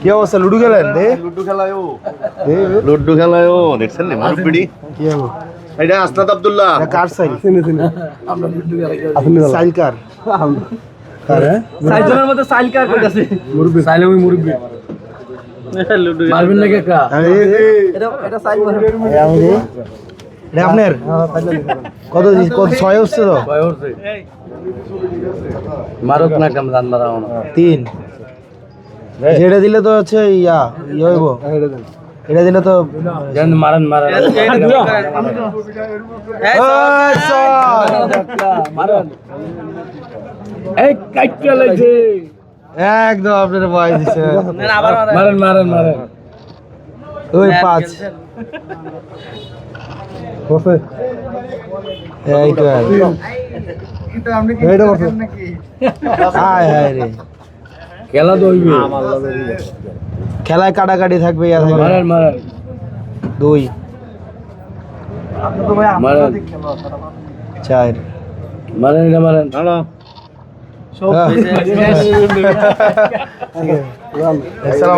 কি অবস্থা? লুডু খেলেন? দে। লুডু খেলায় ও দে, দে। লুডু খেলায় ও দেখছেন নি? মুরব্বিডি কি হব এটা আসনাদ আব্দুল্লাহ। কার সাইল সাইল কার? কার হ্যাঁ? সাইজনের মধ্যে সাইল কার কইতাছে মুরব্বি। সাইল ওই মুরব্বি। লুডু মারবেন না কা? এটা এটা সাইল আমাদের এটা আপনার? কত কত ছয় হচ্ছে তো? মারক না কাম দান মারা তিন। যেটা দিলে তো হচ্ছে ইয়া ইয়ে হইব। এটা দিলে তো জান মারেন মারেন। এই কাইটা লাগছে। একদম আপনার ভয় দিছে। মারেন। মারেন মারেন ওই পাঁচ। এই তো আর। হায় হায় রে। খেলা তো খেলায় কাটাকাটি থাকবে ইয়া থাকবে। দুই। মারেন চার। মারেন এটা মারেন। আসসালামু